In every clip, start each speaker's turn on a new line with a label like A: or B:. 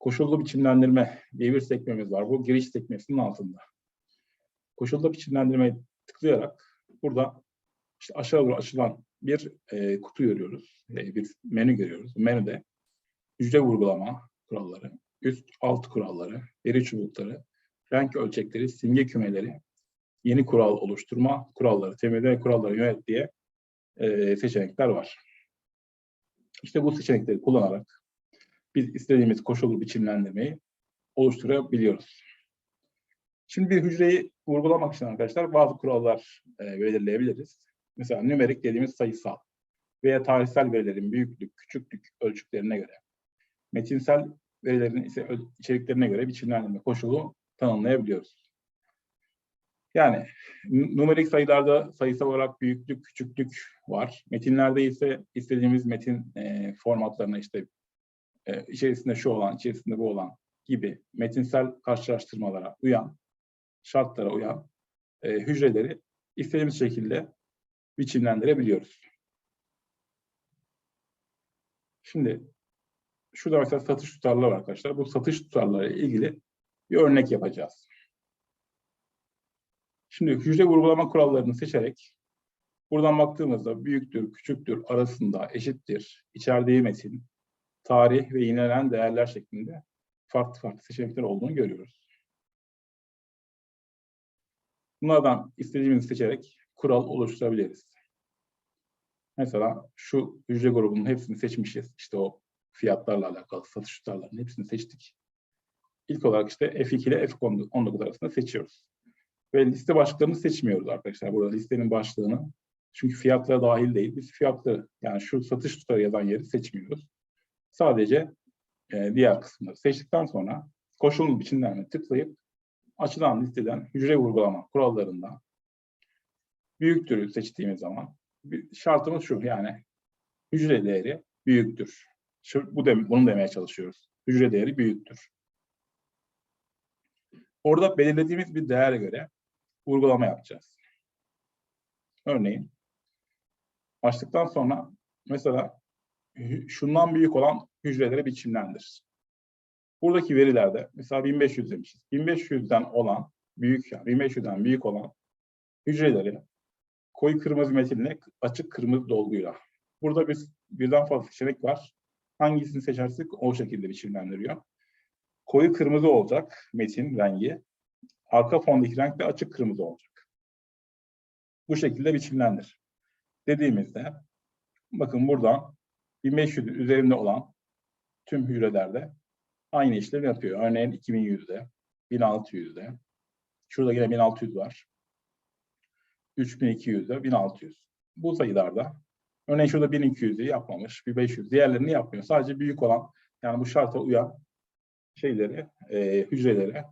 A: koşullu biçimlendirme diye bir sekmemiz var. Bu giriş sekmesinin altında. Koşullu biçimlendirmeyi tıklayarak burada işte aşağı doğru açılan bir e, kutu görüyoruz. E, bir menü görüyoruz. Menüde hücre vurgulama kuralları, üst alt kuralları, veri çubukları, renk ölçekleri, simge kümeleri, yeni kural oluşturma kuralları, temelde kuralları yönet diye e, seçenekler var. İşte bu seçenekleri kullanarak biz istediğimiz koşullu biçimlendirmeyi oluşturabiliyoruz. Şimdi bir hücreyi vurgulamak için arkadaşlar bazı kurallar e, belirleyebiliriz. Mesela nümerik dediğimiz sayısal veya tarihsel verilerin büyüklük, küçüklük ölçüklerine göre, metinsel verilerin ise içeriklerine göre biçimlendirme koşulu tanımlayabiliyoruz. Yani numerik sayılarda sayısal olarak büyüklük, küçüklük var. Metinlerde ise istediğimiz metin e, formatlarına işte e, içerisinde şu olan, içerisinde bu olan gibi metinsel karşılaştırmalara uyan, şartlara uyan e, hücreleri istediğimiz şekilde biçimlendirebiliyoruz. Şimdi şurada mesela satış tutarları var arkadaşlar. Bu satış tutarları ile ilgili bir örnek yapacağız. Şimdi hücre vurgulama kurallarını seçerek buradan baktığımızda büyüktür, küçüktür, arasında, eşittir, içerdiği metin, tarih ve yinelenen değerler şeklinde farklı farklı seçenekler olduğunu görüyoruz. Bunlardan istediğimizi seçerek kural oluşturabiliriz. Mesela şu hücre grubunun hepsini seçmişiz. İşte o fiyatlarla alakalı satış tutarlarının hepsini seçtik. İlk olarak işte F2 ile F19 arasında seçiyoruz. Ve liste başlıklarını seçmiyoruz arkadaşlar. Burada listenin başlığını. Çünkü fiyatlara dahil değil. Biz fiyatları yani şu satış tutarı yazan yeri seçmiyoruz. Sadece e, diğer kısımları seçtikten sonra koşulun biçimlerine tıklayıp açılan listeden hücre vurgulama kurallarından büyüktürü seçtiğimiz zaman şartımız şu yani hücre değeri büyüktür. Şu, bu dem bunu demeye çalışıyoruz. Hücre değeri büyüktür. Orada belirlediğimiz bir değere göre vurgulama yapacağız. Örneğin açtıktan sonra mesela şundan büyük olan hücrelere biçimlendir. Buradaki verilerde mesela 1500 demişiz. 1500'den olan büyük yani 1500'den büyük olan hücreleri koyu kırmızı metinle açık kırmızı dolguyla. Burada bir, birden fazla seçenek var. Hangisini seçersek o şekilde biçimlendiriyor. Koyu kırmızı olacak metin rengi. Arka fondaki renk de açık kırmızı olacak. Bu şekilde biçimlendir. Dediğimizde bakın burada 1500 üzerinde olan tüm hücrelerde aynı işlemi yapıyor. Örneğin 2100'de, 1600'de. Şurada yine 1600 var. 3200'de, 1600. Bu sayılarda örneğin şurada 1200'ü yapmamış, 1500 diğerlerini yapmıyor. Sadece büyük olan yani bu şarta uyan şeyleri, e, hücreleri,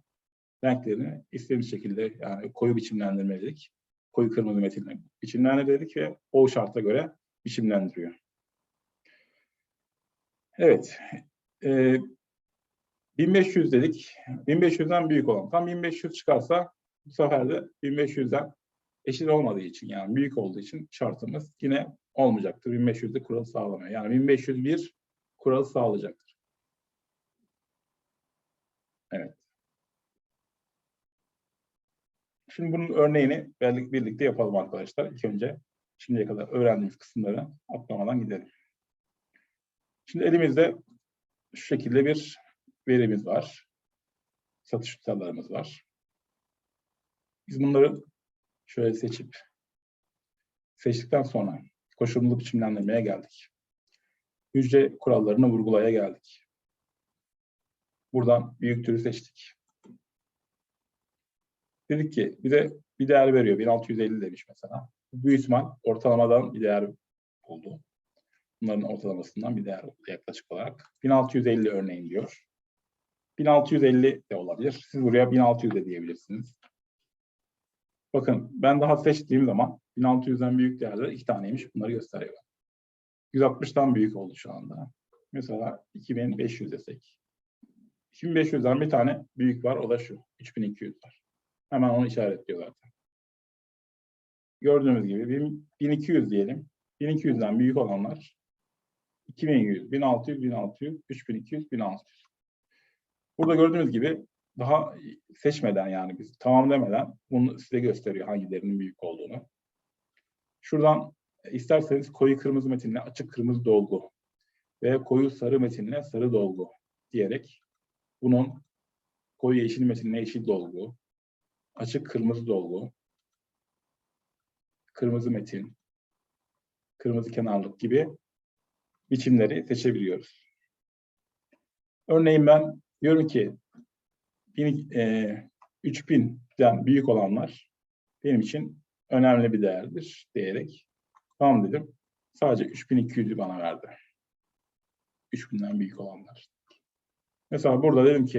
A: renklerini istediğimiz şekilde yani koyu biçimlendirmelilik, koyu kırmızı metinle biçimlendirdik ve o şarta göre biçimlendiriyor. Evet. E, 1500 dedik. 1500'den büyük olan. Tam 1500 çıkarsa bu sefer de 1500'den eşit olmadığı için yani büyük olduğu için şartımız yine olmayacaktır. 1500'de kural sağlamıyor. Yani 1501 kural sağlayacaktır. Evet. Şimdi bunun örneğini birlik- birlikte yapalım arkadaşlar. İlk önce şimdiye kadar öğrendiğimiz kısımları atlamadan gidelim. Şimdi elimizde şu şekilde bir verimiz var. Satış tutarlarımız var. Biz bunları şöyle seçip seçtikten sonra koşullu biçimlendirmeye geldik. Hücre kurallarını vurgulaya geldik. Buradan büyük türü seçtik. Dedik ki bize bir değer veriyor. 1650 demiş mesela. Büyük ihtimal ortalamadan bir değer buldu. Bunların ortalamasından bir değer yaklaşık olarak. 1650 örneğin diyor. 1650 de olabilir. Siz buraya 1600 de diyebilirsiniz. Bakın ben daha seçtiğim zaman 1600'den büyük değerler iki taneymiş. Bunları gösteriyor. 160'tan büyük oldu şu anda. Mesela 2500 desek. 2500'den bir tane büyük var. O da şu. 3200 var. Hemen onu işaretliyor zaten. Gördüğünüz gibi 1000 1200 diyelim. 1200'den büyük olanlar 2100, 1600, 1600, 3200, 1600. Burada gördüğünüz gibi daha seçmeden yani biz tamam demeden bunu size gösteriyor hangilerinin büyük olduğunu. Şuradan e, isterseniz koyu kırmızı metinle açık kırmızı dolgu ve koyu sarı metinle sarı dolgu diyerek bunun koyu yeşil metinle yeşil dolgu, açık kırmızı dolgu, kırmızı metin, kırmızı kenarlık gibi biçimleri seçebiliyoruz. Örneğin ben diyorum ki bin- e, 3000'den büyük olanlar benim için önemli bir değerdir diyerek tamam dedim. Sadece 3200'ü bana verdi. 3000'den büyük olanlar. Mesela burada dedim ki